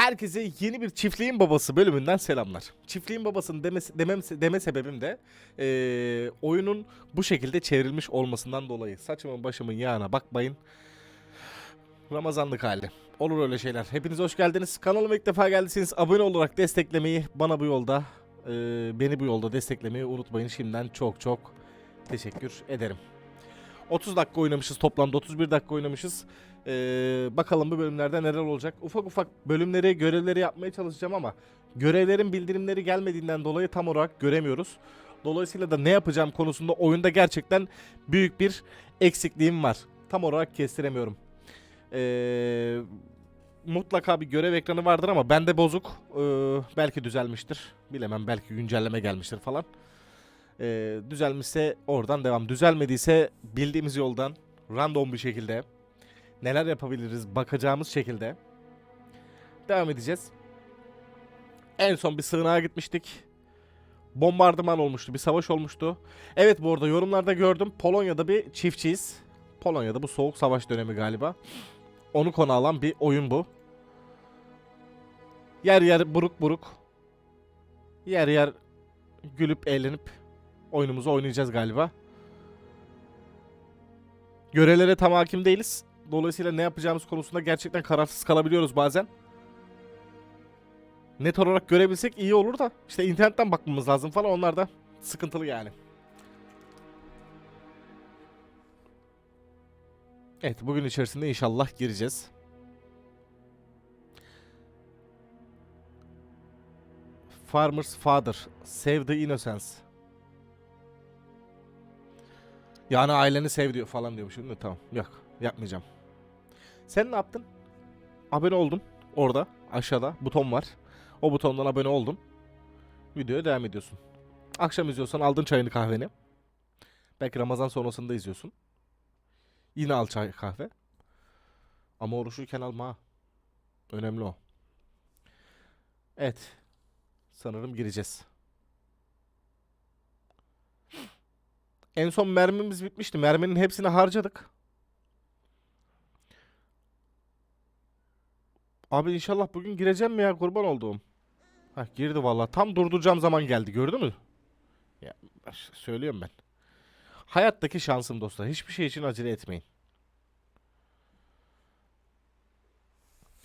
Herkese yeni bir Çiftliğin Babası bölümünden selamlar. Çiftliğin Babası'nın demesi, demem, deme sebebim de eee, oyunun bu şekilde çevrilmiş olmasından dolayı. Saçımın başımın yağına bakmayın. Ramazanlık hali. Olur öyle şeyler. Hepiniz hoş geldiniz. Kanalıma ilk defa geldiyseniz abone olarak desteklemeyi, bana bu yolda, eee, beni bu yolda desteklemeyi unutmayın. Şimdiden çok çok teşekkür ederim. 30 dakika oynamışız toplamda 31 dakika oynamışız. Ee, bakalım bu bölümlerde neler olacak. Ufak ufak bölümleri, görevleri yapmaya çalışacağım ama görevlerin bildirimleri gelmediğinden dolayı tam olarak göremiyoruz. Dolayısıyla da ne yapacağım konusunda oyunda gerçekten büyük bir eksikliğim var. Tam olarak kestiremiyorum. Ee, mutlaka bir görev ekranı vardır ama bende bozuk. Ee, belki düzelmiştir. Bilemem belki güncelleme gelmiştir falan. Ee, düzelmişse oradan devam. Düzelmediyse bildiğimiz yoldan random bir şekilde neler yapabiliriz bakacağımız şekilde devam edeceğiz. En son bir sığınağa gitmiştik. Bombardıman olmuştu, bir savaş olmuştu. Evet bu arada yorumlarda gördüm. Polonya'da bir çiftçiyiz. Polonya'da bu soğuk savaş dönemi galiba. Onu konu alan bir oyun bu. Yer yer buruk buruk. Yer yer gülüp eğlenip oyunumuzu oynayacağız galiba. Görelere tam hakim değiliz. Dolayısıyla ne yapacağımız konusunda gerçekten kararsız kalabiliyoruz bazen. Net olarak görebilsek iyi olur da işte internetten bakmamız lazım falan onlar da sıkıntılı yani. Evet bugün içerisinde inşallah gireceğiz. Farmer's Father, Save the Innocence. Yani aileni sev diyor falan diyormuşum değil mi? Tamam. Yok. Yapmayacağım. Sen ne yaptın? Abone oldun. Orada aşağıda buton var. O butondan abone oldun. Videoya devam ediyorsun. Akşam izliyorsan aldın çayını kahveni. Belki Ramazan sonrasında izliyorsun. Yine al çay kahve. Ama oruçluyken alma. Önemli o. Evet. Sanırım gireceğiz. En son mermimiz bitmişti. Merminin hepsini harcadık. Abi inşallah bugün gireceğim mi ya kurban olduğum. Hah girdi vallahi. Tam durduracağım zaman geldi gördün mü? Ya söylüyorum ben. Hayattaki şansım dostlar. Hiçbir şey için acele etmeyin.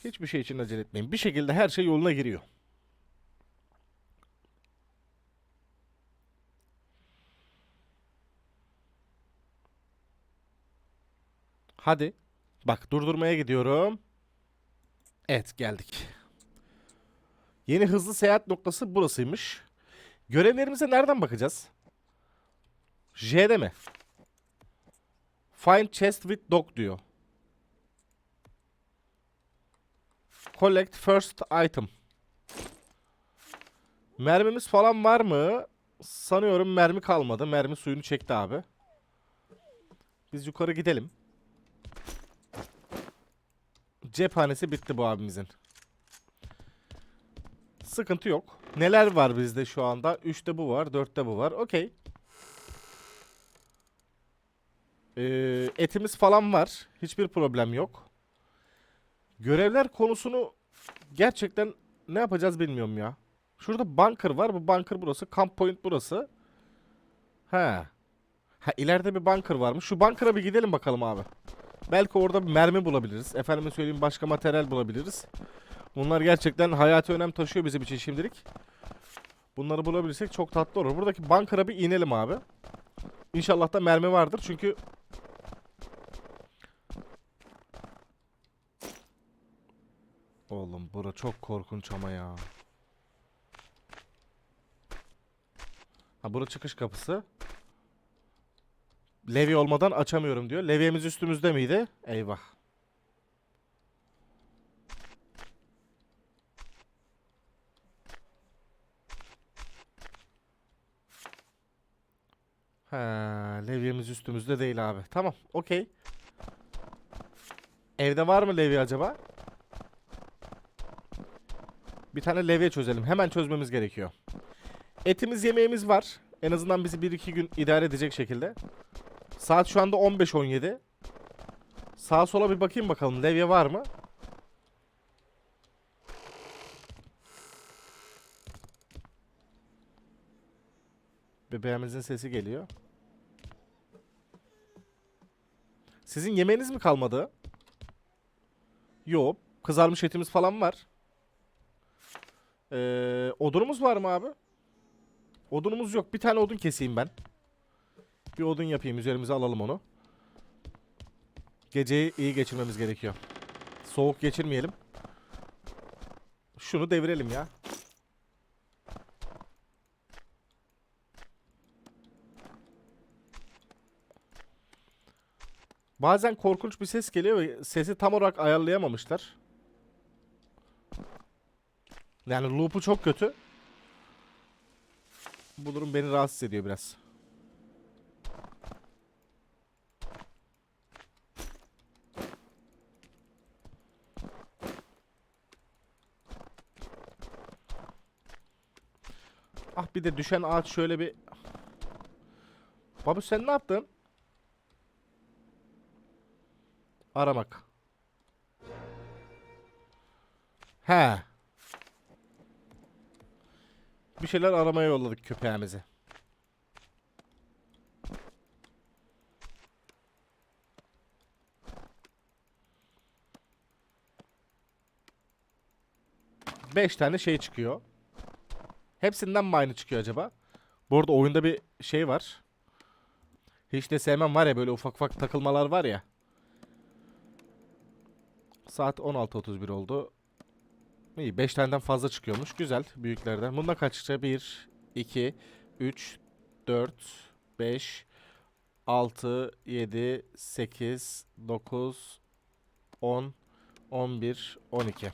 Hiçbir şey için acele etmeyin. Bir şekilde her şey yoluna giriyor. Hadi. Bak durdurmaya gidiyorum. Evet geldik. Yeni hızlı seyahat noktası burasıymış. Görevlerimize nereden bakacağız? J'de mi? Find chest with dog diyor. Collect first item. Mermimiz falan var mı? Sanıyorum mermi kalmadı. Mermi suyunu çekti abi. Biz yukarı gidelim. Cephanesi bitti bu abimizin. Sıkıntı yok. Neler var bizde şu anda? 3'te bu var, 4'te bu var. Okey. Ee, etimiz falan var. Hiçbir problem yok. Görevler konusunu gerçekten ne yapacağız bilmiyorum ya. Şurada bunker var. Bu bunker burası. Camp point burası. Ha. Ha ileride bir bunker varmış. Şu bunker'a bir gidelim bakalım abi. Belki orada bir mermi bulabiliriz. Efendime söyleyeyim başka materyal bulabiliriz. Bunlar gerçekten hayati önem taşıyor bizim için şimdilik. Bunları bulabilirsek çok tatlı olur. Buradaki bankara bir inelim abi. İnşallah da mermi vardır çünkü... Oğlum bura çok korkunç ama ya. Ha bura çıkış kapısı. Levye olmadan açamıyorum diyor. Levyemiz üstümüzde miydi? Eyvah. Ha, levyemiz üstümüzde değil abi. Tamam, okey. Evde var mı levye acaba? Bir tane levye çözelim. Hemen çözmemiz gerekiyor. Etimiz yemeğimiz var. En azından bizi 1-2 gün idare edecek şekilde. Saat şu anda 15.17. Sağa sola bir bakayım bakalım. Levye var mı? Bebeğimizin sesi geliyor. Sizin yemeğiniz mi kalmadı? Yok. Kızarmış etimiz falan var. Ee, odunumuz var mı abi? Odunumuz yok. Bir tane odun keseyim ben. Bir odun yapayım. Üzerimize alalım onu. Geceyi iyi geçirmemiz gerekiyor. Soğuk geçirmeyelim. Şunu devirelim ya. Bazen korkunç bir ses geliyor ve sesi tam olarak ayarlayamamışlar. Yani loop'u çok kötü. Bu durum beni rahatsız ediyor biraz. Bir de düşen ağaç şöyle bir... Babu sen ne yaptın? Aramak. He. Bir şeyler aramaya yolladık köpeğimizi. Beş tane şey çıkıyor. Hepsinden mi aynı çıkıyor acaba? Bu arada oyunda bir şey var. Hiç de sevmem var ya böyle ufak ufak takılmalar var ya. Saat 16.31 oldu. İyi 5 taneden fazla çıkıyormuş. Güzel büyüklerden. Bunda kaç çıkacak? 1, 2, 3, 4, 5, 6, 7, 8, 9, 10, 11, 12.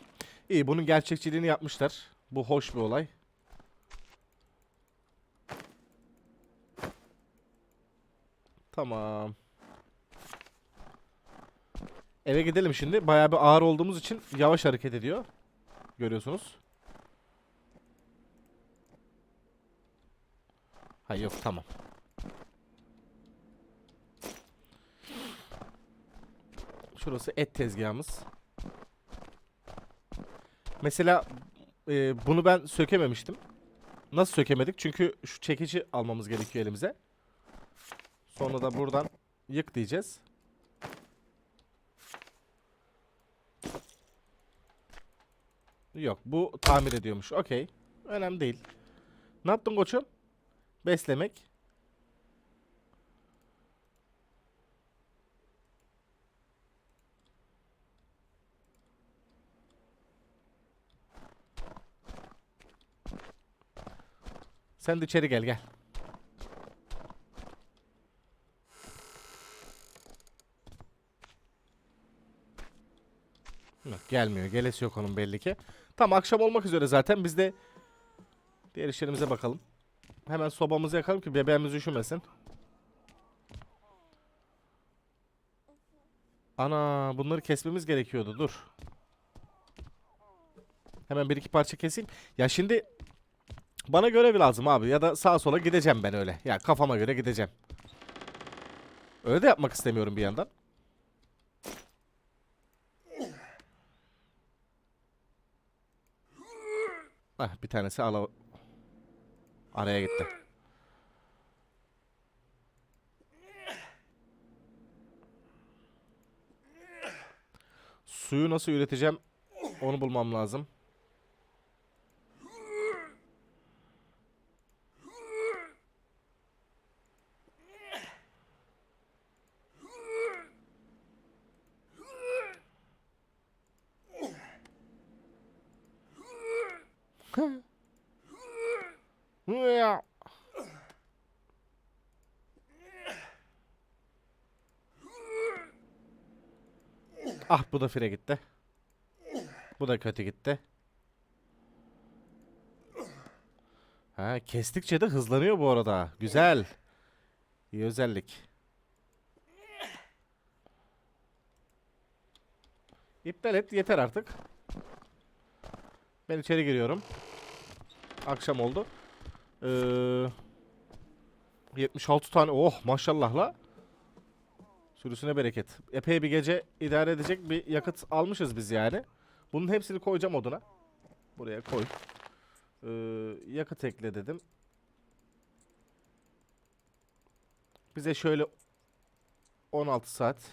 İyi bunun gerçekçiliğini yapmışlar. Bu hoş bir olay. Tamam. Eve gidelim şimdi. Bayağı bir ağır olduğumuz için yavaş hareket ediyor. Görüyorsunuz. Ha yok tamam. Şurası et tezgahımız. Mesela e, bunu ben sökememiştim. Nasıl sökemedik? Çünkü şu çekici almamız gerekiyor elimize. Sonra da buradan yık diyeceğiz. Yok bu tamir ediyormuş. Okey. Önemli değil. Ne yaptın koçum? Beslemek. Sen de içeri gel gel. Yok, gelmiyor. Gelesi yok onun belli ki. Tam akşam olmak üzere zaten. Biz de diğer işlerimize bakalım. Hemen sobamızı yakalım ki bebeğimiz üşümesin. Ana bunları kesmemiz gerekiyordu. Dur. Hemen bir iki parça keseyim. Ya şimdi bana görev lazım abi. Ya da sağa sola gideceğim ben öyle. Ya kafama göre gideceğim. Öyle de yapmak istemiyorum bir yandan. Hah bir tanesi ala araya gitti. Suyu nasıl üreteceğim? Onu bulmam lazım. Bu da fire gitti. Bu da kötü gitti. Ha kestikçe de hızlanıyor bu arada. Güzel. İyi özellik. İptal et yeter artık. Ben içeri giriyorum. Akşam oldu. Ee, 76 tane. Oh maşallah la. Sürüsüne bereket. Epey bir gece idare edecek bir yakıt almışız biz yani. Bunun hepsini koyacağım oduna. Buraya koy. Ee, yakıt ekle dedim. Bize şöyle 16 saat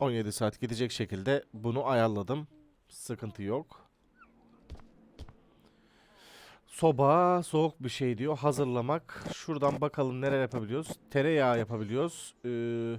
17 saat gidecek şekilde bunu ayarladım. Sıkıntı yok. Soba soğuk bir şey diyor. Hazırlamak. Şuradan bakalım neler yapabiliyoruz. Tereyağı yapabiliyoruz. Ee,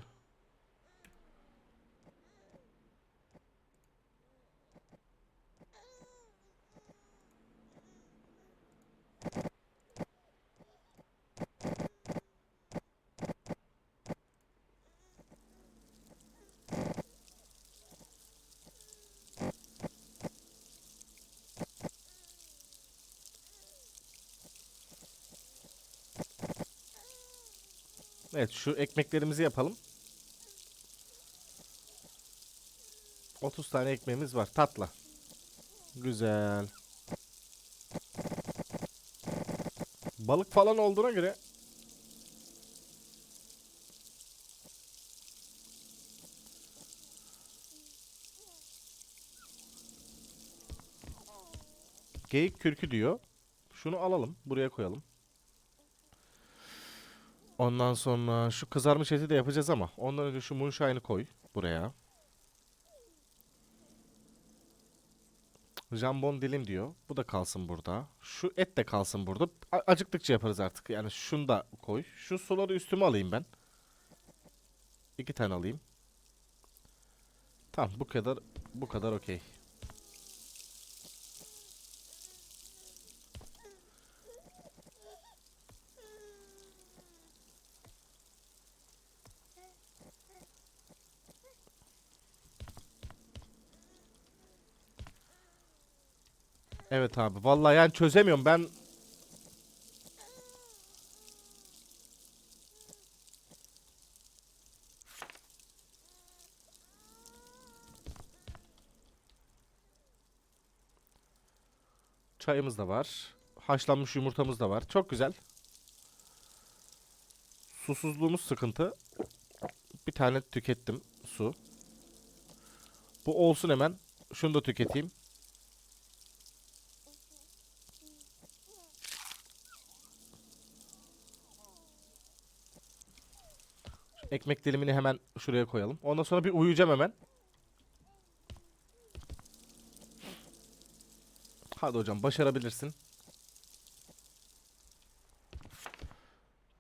evet şu ekmeklerimizi yapalım. 30 tane ekmeğimiz var. Tatlı. Güzel. Balık falan olduğuna göre Geyik kürkü diyor. Şunu alalım. Buraya koyalım. Ondan sonra şu kızarmış eti de yapacağız ama ondan önce şu moonshine'ı koy buraya. Jambon dilim diyor. Bu da kalsın burada. Şu et de kalsın burada. A- acıktıkça yaparız artık. Yani şunu da koy. Şu suları üstüme alayım ben. İki tane alayım. Tamam bu kadar bu kadar okey. Evet abi. Vallahi yani çözemiyorum ben. Çayımız da var. Haşlanmış yumurtamız da var. Çok güzel. Susuzluğumuz sıkıntı. Bir tane tükettim su. Bu olsun hemen. Şunu da tüketeyim. Ekmek dilimini hemen şuraya koyalım. Ondan sonra bir uyuyacağım hemen. Hadi hocam başarabilirsin.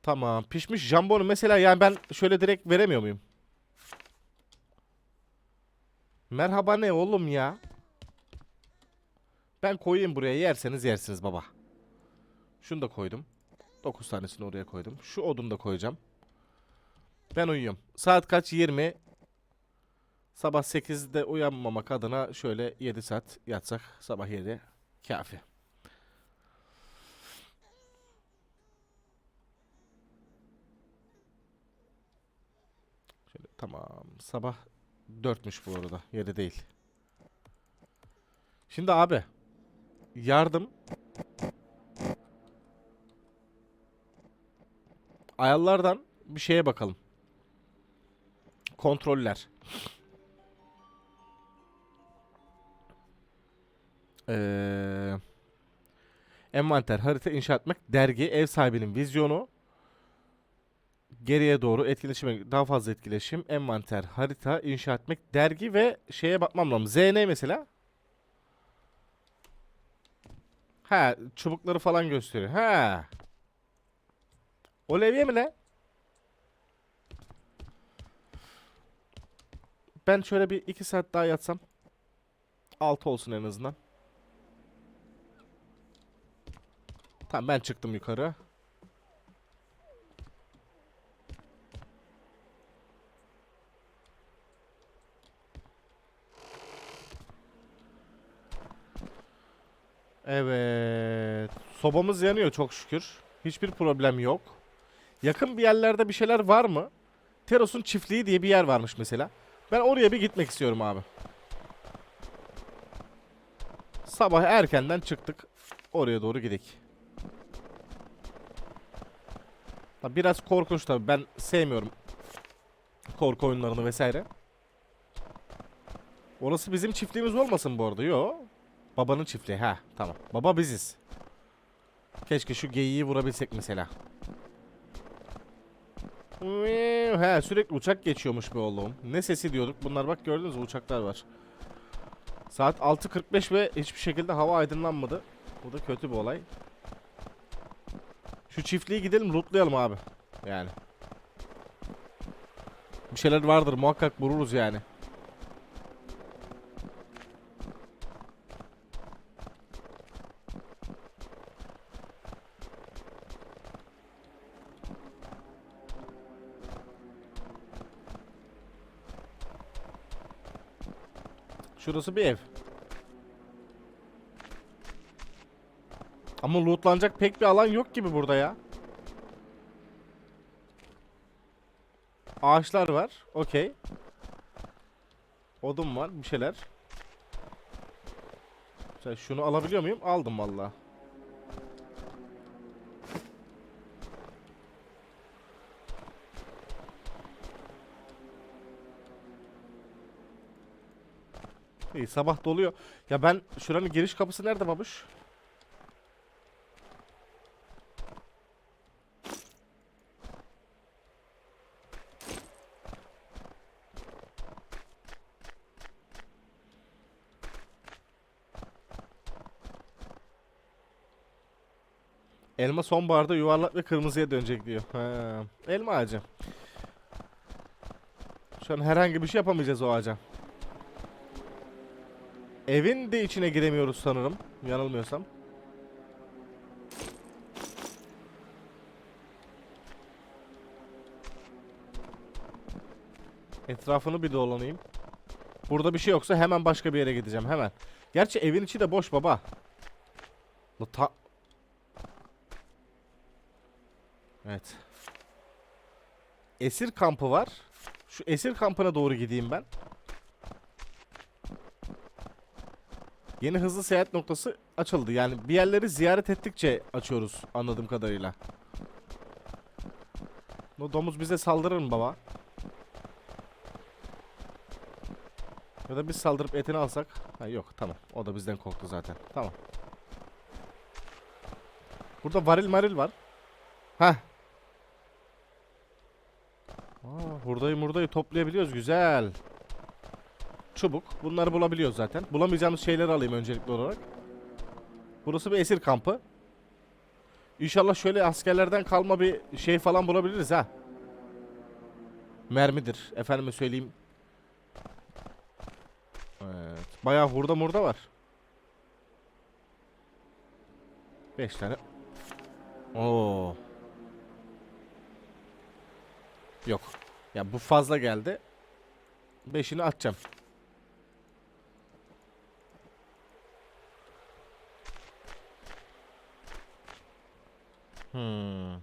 Tamam. Pişmiş jambonu mesela yani ben şöyle direkt veremiyor muyum? Merhaba ne oğlum ya? Ben koyayım buraya yerseniz yersiniz baba. Şunu da koydum. 9 tanesini oraya koydum. Şu odunu da koyacağım. Ben uyuyorum. Saat kaç? 20. Sabah 8'de uyanmamak adına şöyle 7 saat yatsak sabah 7 kafi. Şöyle tamam. Sabah 4'müş bu arada. 7 değil. Şimdi abi yardım ayarlardan bir şeye bakalım. Kontroller. Ee, envanter, harita inşa etmek, dergi, ev sahibinin vizyonu, geriye doğru etkileşime daha fazla etkileşim, envanter, harita inşa etmek, dergi ve şeye bakmam lazım. ZN mesela. Ha, çubukları falan gösteriyor. Ha. O levye mi ne? Ben şöyle bir iki saat daha yatsam. 6 olsun en azından. Tamam ben çıktım yukarı. Evet. Sobamız yanıyor çok şükür. Hiçbir problem yok. Yakın bir yerlerde bir şeyler var mı? Teros'un çiftliği diye bir yer varmış mesela. Ben oraya bir gitmek istiyorum abi. Sabah erkenden çıktık. Oraya doğru gidelim. Biraz korkunç tabii. Ben sevmiyorum korku oyunlarını vesaire. Orası bizim çiftliğimiz olmasın bu arada. Yo. Babanın çiftliği. Ha, tamam. Baba biziz. Keşke şu geyiği vurabilsek mesela. He sürekli uçak geçiyormuş be oğlum. Ne sesi diyorduk. Bunlar bak gördünüz mü uçaklar var. Saat 6.45 ve hiçbir şekilde hava aydınlanmadı. Bu da kötü bir olay. Şu çiftliği gidelim lootlayalım abi. Yani. Bir şeyler vardır muhakkak vururuz yani. Şurası bir ev. Ama lootlanacak pek bir alan yok gibi burada ya. Ağaçlar var. Okey. Odun var. Bir şeyler. Şunu alabiliyor muyum? Aldım valla. İyi sabah doluyor. Ya ben şuranın giriş kapısı nerede babuş? Elma sonbaharda yuvarlak ve kırmızıya dönecek diyor. Ha, elma ağacı. Şu an herhangi bir şey yapamayacağız o ağaca. Evin de içine giremiyoruz sanırım. Yanılmıyorsam. Etrafını bir dolanayım. Burada bir şey yoksa hemen başka bir yere gideceğim hemen. Gerçi evin içi de boş baba. Ta Evet. Esir kampı var. Şu esir kampına doğru gideyim ben. Yeni hızlı seyahat noktası açıldı. Yani bir yerleri ziyaret ettikçe açıyoruz anladığım kadarıyla. O domuz bize saldırır mı baba? Ya da biz saldırıp etini alsak. Ha yok tamam. O da bizden korktu zaten. Tamam. Burada varil maril var. Ha. Aa, hurdayı murdayı toplayabiliyoruz. Güzel. Çubuk. Bunları bulabiliyoruz zaten. Bulamayacağımız şeyleri alayım öncelikli olarak. Burası bir esir kampı. İnşallah şöyle askerlerden kalma bir şey falan bulabiliriz ha. Mermidir. Efendime söyleyeyim. Evet. Bayağı hurda murda var. 5 tane. Oo. Yok. Ya bu fazla geldi. Beşini atacağım. Hmm.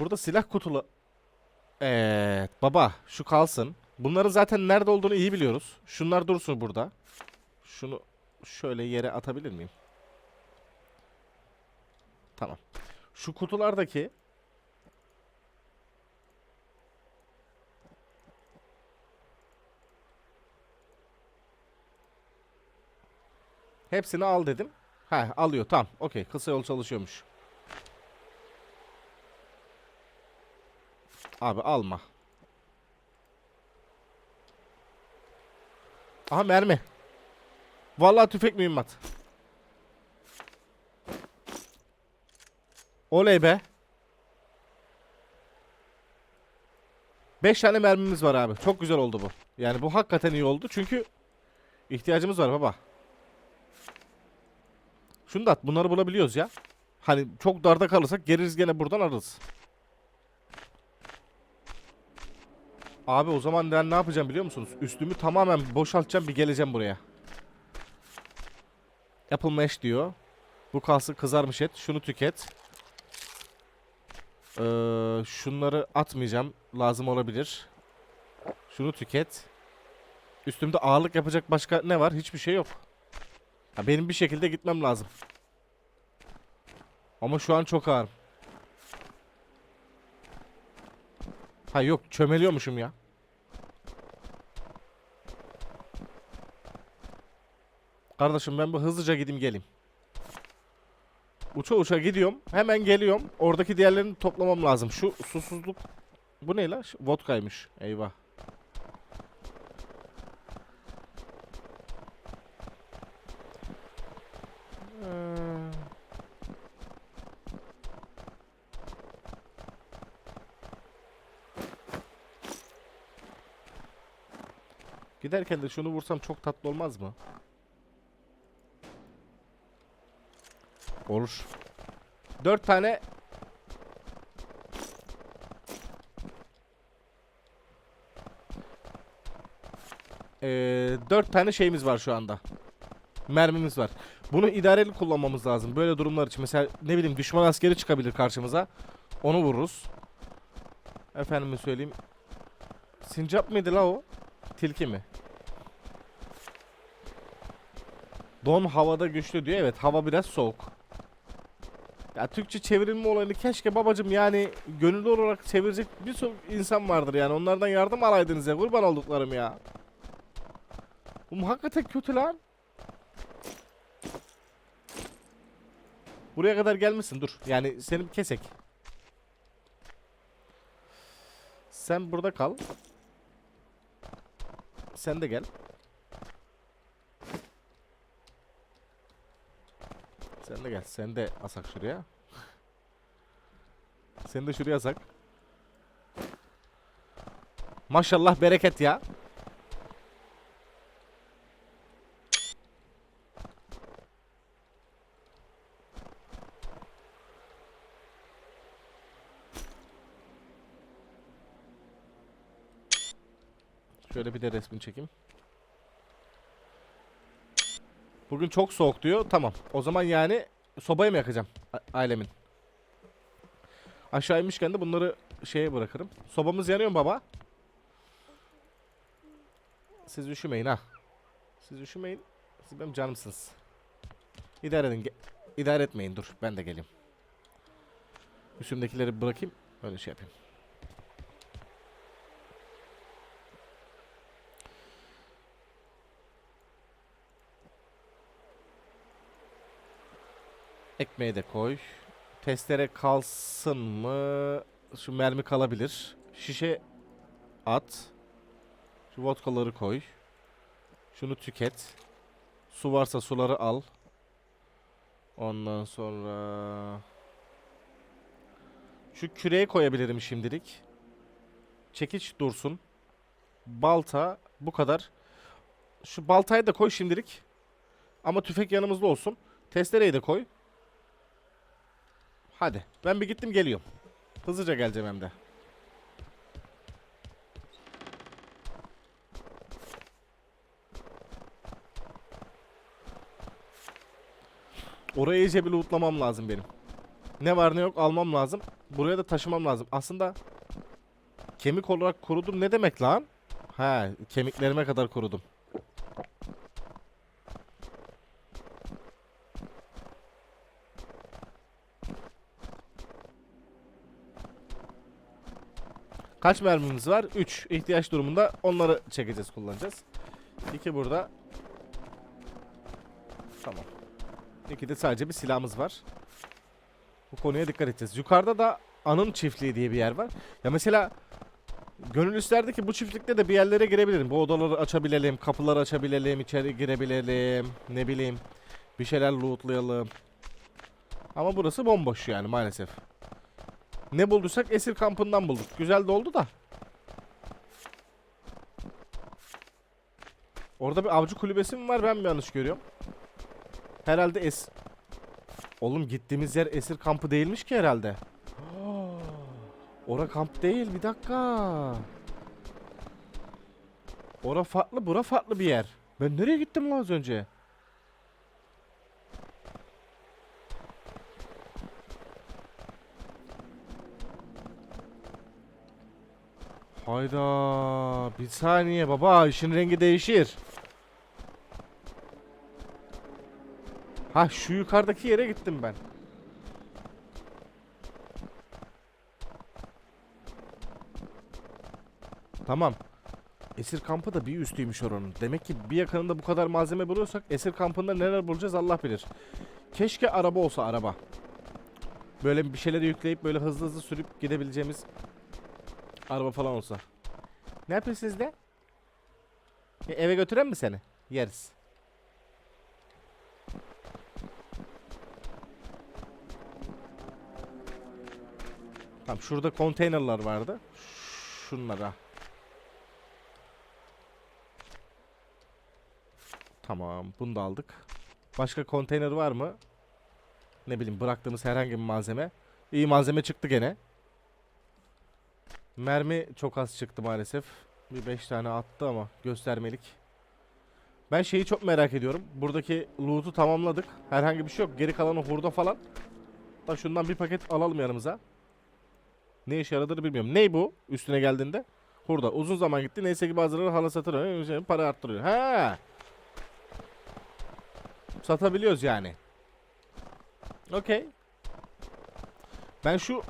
Burada silah kutulu. Evet baba şu kalsın. Bunların zaten nerede olduğunu iyi biliyoruz. Şunlar dursun burada. Şunu şöyle yere atabilir miyim? Tamam. Şu kutulardaki Hepsini al dedim. Ha alıyor tamam. Okey kısa yol çalışıyormuş. Abi alma. Aha mermi. Vallahi tüfek mühimmat. Oley be. 5 tane mermimiz var abi. Çok güzel oldu bu. Yani bu hakikaten iyi oldu çünkü ihtiyacımız var baba. Şunu da at. Bunları bulabiliyoruz ya. Hani çok darda kalırsak geliriz gene buradan ararız. Abi o zaman ben ne yapacağım biliyor musunuz? Üstümü tamamen boşaltacağım bir geleceğim buraya. Apple Mash diyor. Bu kalsın kızarmış et. Şunu tüket. Ee, şunları atmayacağım. Lazım olabilir. Şunu tüket. Üstümde ağırlık yapacak başka ne var? Hiçbir şey yok. Ya benim bir şekilde gitmem lazım. Ama şu an çok ağır. Ha yok çömeliyormuşum ya. Kardeşim ben bu hızlıca gideyim geleyim. Uça uça gidiyorum. Hemen geliyorum. Oradaki diğerlerini toplamam lazım. Şu susuzluk... Bu ne la? Ş- Vodkaymış. Eyvah. Giderken de şunu vursam çok tatlı olmaz mı? Olur. Dört tane Ee, dört tane şeyimiz var şu anda. Mermimiz var. Bunu idareli kullanmamız lazım. Böyle durumlar için. Mesela ne bileyim düşman askeri çıkabilir karşımıza. Onu vururuz. Efendime söyleyeyim. Sincap mıydı la o? Tilki mi? Don havada güçlü diyor. Evet hava biraz soğuk. Ya Türkçe çevrilme olayını keşke babacım yani gönüllü olarak çevirecek bir sürü insan vardır yani. Onlardan yardım alaydınız ya kurban olduklarım ya. Bu hakikaten kötü lan. Buraya kadar gelmesin dur. Yani senin kesek. Sen burada kal. Sen de gel. Sen de gel. Sen de asak şuraya. Sen de şuraya asak. Maşallah bereket ya. Şöyle bir de resmini çekeyim. Bugün çok soğuk diyor. Tamam. O zaman yani sobayı mı yakacağım ailemin? Aşağı inmişken de bunları şeye bırakırım. Sobamız yanıyor mu baba? Siz üşümeyin ha. Siz üşümeyin. Siz benim canımsınız. İdare edin. İdare etmeyin dur. Ben de geleyim. Üstümdekileri bırakayım. Öyle şey yapayım. Ekmeği de koy. Testere kalsın mı? Şu mermi kalabilir. Şişe at. Şu vodkaları koy. Şunu tüket. Su varsa suları al. Ondan sonra... Şu küreği koyabilirim şimdilik. Çekiç dursun. Balta bu kadar. Şu baltayı da koy şimdilik. Ama tüfek yanımızda olsun. Testereyi de koy. Hadi. Ben bir gittim geliyorum. Hızlıca geleceğim hem de. Orayı iyice bir lootlamam lazım benim. Ne var ne yok almam lazım. Buraya da taşımam lazım. Aslında kemik olarak kurudum ne demek lan? He kemiklerime kadar kurudum. Kaç mermimiz var? 3. İhtiyaç durumunda onları çekeceğiz, kullanacağız. 2 burada. Tamam. 2 de sadece bir silahımız var. Bu konuya dikkat edeceğiz. Yukarıda da Anın Çiftliği diye bir yer var. Ya mesela gönül isterdi ki bu çiftlikte de bir yerlere girebilirim. Bu odaları açabilelim, kapıları açabilelim, içeri girebilelim. Ne bileyim. Bir şeyler lootlayalım. Ama burası bomboş yani maalesef. Ne bulduysak esir kampından bulduk. Güzel de oldu da. Orada bir avcı kulübesi mi var ben mi yanlış görüyorum? Herhalde es... Oğlum gittiğimiz yer esir kampı değilmiş ki herhalde. Ora kamp değil bir dakika. Ora farklı bura farklı bir yer. Ben nereye gittim lan az önce? Hayda. Bir saniye baba işin rengi değişir. Ha şu yukarıdaki yere gittim ben. Tamam. Esir kampı da bir üstüymüş oranın. Demek ki bir yakınında bu kadar malzeme buluyorsak esir kampında neler bulacağız Allah bilir. Keşke araba olsa araba. Böyle bir şeyleri yükleyip böyle hızlı hızlı sürüp gidebileceğimiz araba falan olsa. Ne yapıyorsunuz de? Ya eve götüren mi seni? Yeriz. Tamam şurada konteynerlar vardı. Şunlara. Tamam bunu da aldık. Başka konteyner var mı? Ne bileyim bıraktığımız herhangi bir malzeme. İyi malzeme çıktı gene. Mermi çok az çıktı maalesef. Bir 5 tane attı ama göstermelik. Ben şeyi çok merak ediyorum. Buradaki loot'u tamamladık. Herhangi bir şey yok. Geri kalanı hurda falan. Da şundan bir paket alalım yanımıza. Ne işe yaradığını bilmiyorum. Ney bu üstüne geldiğinde? Hurda. Uzun zaman gitti. Neyse ki bazıları hala satır. Şey, para arttırıyor. Ha. Satabiliyoruz yani. Okey. Ben şu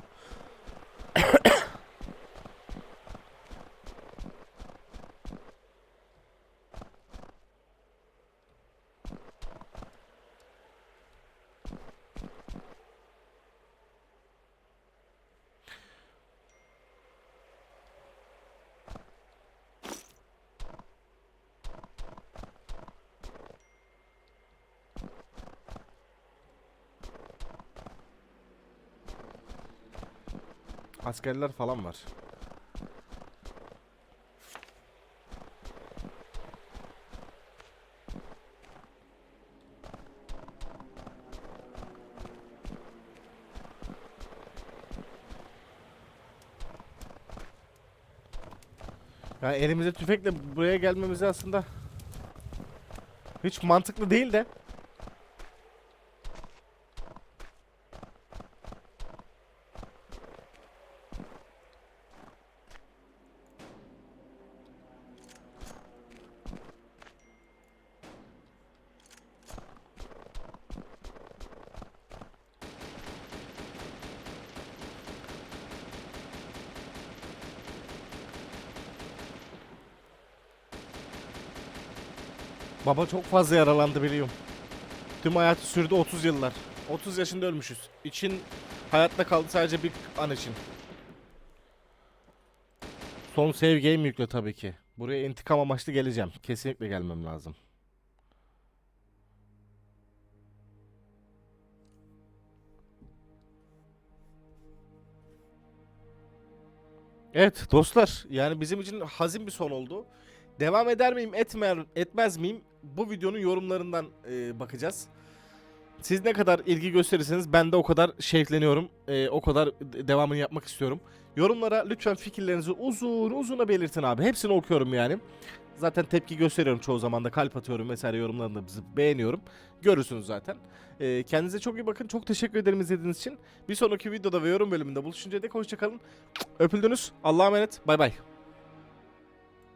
askerler falan var. Ya elimize tüfekle buraya gelmemiz aslında hiç mantıklı değil de. Baba çok fazla yaralandı biliyorum. Tüm hayatı sürdü 30 yıllar. 30 yaşında ölmüşüz. İçin hayatta kaldı sadece bir an için. Son save game yükle tabii ki. Buraya intikam amaçlı geleceğim. Kesinlikle gelmem lazım. Evet dostlar yani bizim için hazin bir son oldu. Devam eder miyim etmer, etmez miyim bu videonun yorumlarından e, bakacağız. Siz ne kadar ilgi gösterirseniz ben de o kadar şevkleniyorum. E, o kadar de- devamını yapmak istiyorum. Yorumlara lütfen fikirlerinizi uzun uzuna belirtin abi. Hepsini okuyorum yani. Zaten tepki gösteriyorum çoğu zaman da kalp atıyorum vesaire yorumlarını da bizi beğeniyorum. Görürsünüz zaten. E, kendinize çok iyi bakın. Çok teşekkür ederim izlediğiniz için. Bir sonraki videoda ve yorum bölümünde buluşuncaya dek hoşçakalın. Öpüldünüz. Allah'a emanet. Bay bay.